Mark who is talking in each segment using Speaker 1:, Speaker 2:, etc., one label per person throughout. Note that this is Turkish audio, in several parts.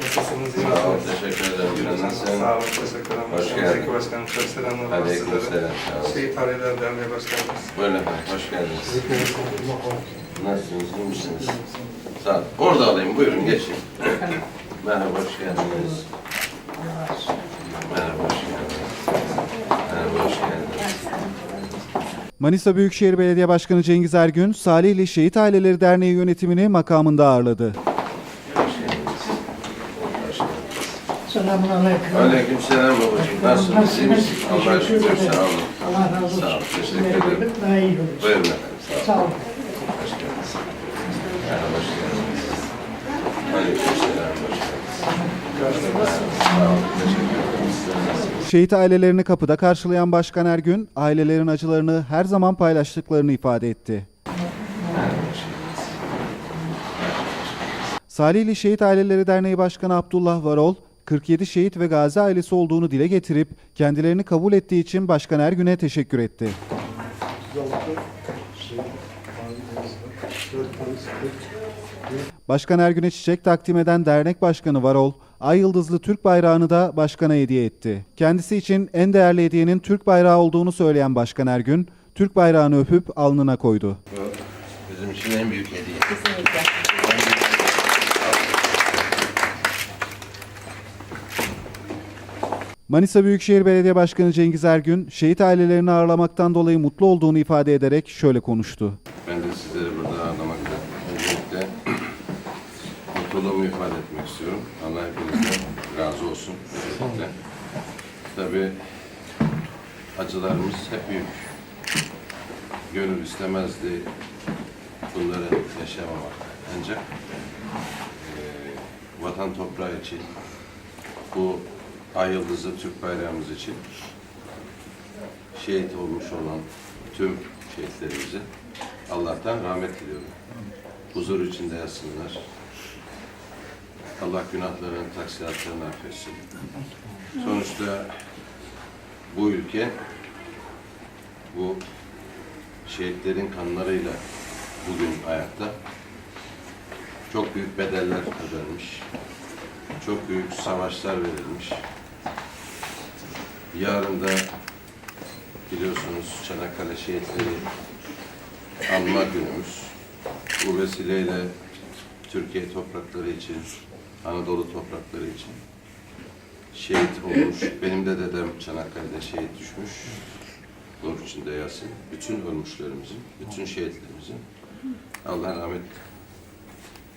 Speaker 1: Nasılsınız? iyi
Speaker 2: Sağ ol,
Speaker 1: misiniz?
Speaker 2: teşekkür ederim. Sen.
Speaker 1: Sağ olun, teşekkür ederim.
Speaker 2: Hoş geldin.
Speaker 1: Zeki Başkanım, çok selamlar var
Speaker 2: Aleyküm
Speaker 1: sizlere.
Speaker 2: selam. Sağ ol.
Speaker 1: Şehit Aileler Derneği Başkanımız.
Speaker 2: Buyurun efendim, hoş geldiniz. Nasılsınız, iyi misiniz? Sağ ol. Orada alayım, buyurun geçin. Merhaba, hoş geldiniz. Merhaba, hoş geldiniz. Merhaba, hoş geldiniz.
Speaker 3: Manisa Büyükşehir Belediye Başkanı Cengiz Ergün, Salihli Şehit Aileleri Derneği yönetimini makamında ağırladı.
Speaker 2: Hoş geldiniz. Hoş geldiniz.
Speaker 4: Selamun aleyküm.
Speaker 2: Aleyküm selam babacığım. Nasılsınız, iyi misiniz? Allah'a şükür, sağ olun.
Speaker 4: Allah razı olsun.
Speaker 2: Sağ ol, teşekkür ederim.
Speaker 4: Daha iyi oluruz.
Speaker 2: Buyurun efendim, sağ olun.
Speaker 4: Olun.
Speaker 2: Hoş geldiniz. Merhaba, hoş geldiniz. Aleyküm selam, hoş geldiniz. Sağ olun, teşekkür ederim.
Speaker 3: Şehit ailelerini kapıda karşılayan Başkan Ergün, ailelerin acılarını her zaman paylaştıklarını ifade etti. Salihli Şehit Aileleri Derneği Başkanı Abdullah Varol, 47 şehit ve gazi ailesi olduğunu dile getirip kendilerini kabul ettiği için Başkan Ergün'e teşekkür etti. Başkan Ergün'e çiçek takdim eden dernek başkanı Varol, Ay Yıldızlı Türk bayrağını da başkana hediye etti. Kendisi için en değerli hediyenin Türk bayrağı olduğunu söyleyen Başkan Ergün, Türk bayrağını öpüp alnına koydu.
Speaker 2: Bu bizim için en büyük hediye.
Speaker 3: Manisa Büyükşehir Belediye Başkanı Cengiz Ergün, şehit ailelerini ağırlamaktan dolayı mutlu olduğunu ifade ederek şöyle konuştu.
Speaker 2: Ben de sizleri burada ağırlamakta öncelikle mutluluğumu ifade etmek istiyorum. Allah hepinizden razı olsun. Öncelikle. Tabii acılarımız hep büyük. Gönül istemezdi bunları yaşamamak. Ancak eee, vatan toprağı için, bu ay yıldızlı Türk bayrağımız için şehit olmuş olan tüm şehitlerimize Allah'tan rahmet diliyorum. Huzur içinde yatsınlar. Allah günahlarını, taksiratlarını affetsin. Sonuçta bu ülke bu şehitlerin kanlarıyla bugün ayakta. Çok büyük bedeller ödenmiş. Çok büyük savaşlar verilmiş. Yarın da biliyorsunuz Çanakkale şehitleri anma günümüz. Bu vesileyle Türkiye toprakları için, Anadolu toprakları için şehit olmuş. Benim de dedem Çanakkale'de şehit düşmüş. Nur içinde yatsın. Bütün ölmüşlerimizin, bütün şehitlerimizin Allah rahmet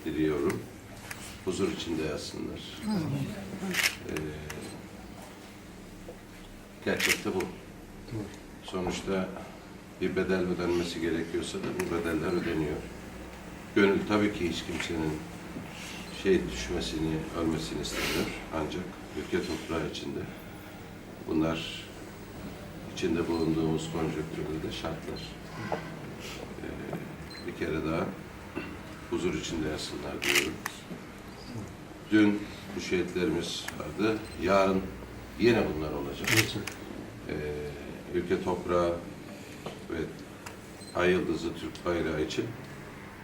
Speaker 2: diliyorum. Huzur içinde yatsınlar. Ee, gerçekte bu. Sonuçta bir bedel ödenmesi gerekiyorsa da bu bedeller ödeniyor. Gönül tabii ki hiç kimsenin şehit düşmesini, ölmesini istemiyor. Ancak ülke toprağı içinde bunlar içinde bulunduğumuz konjonktürde de şartlar. Ee, bir kere daha huzur içinde yatsınlar diyorum. Dün bu şehitlerimiz vardı. Yarın yine bunlar olacak. Ee, ülke toprağı ve ay yıldızı Türk bayrağı için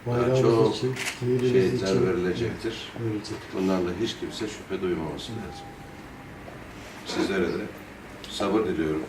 Speaker 2: daha
Speaker 5: Bayrağımız
Speaker 2: çok
Speaker 5: için,
Speaker 2: şehitler
Speaker 5: için
Speaker 2: verilecektir.
Speaker 5: verecek.
Speaker 2: Bundan da hiç kimse şüphe duymaması lazım. Sizlere de sabır diliyorum.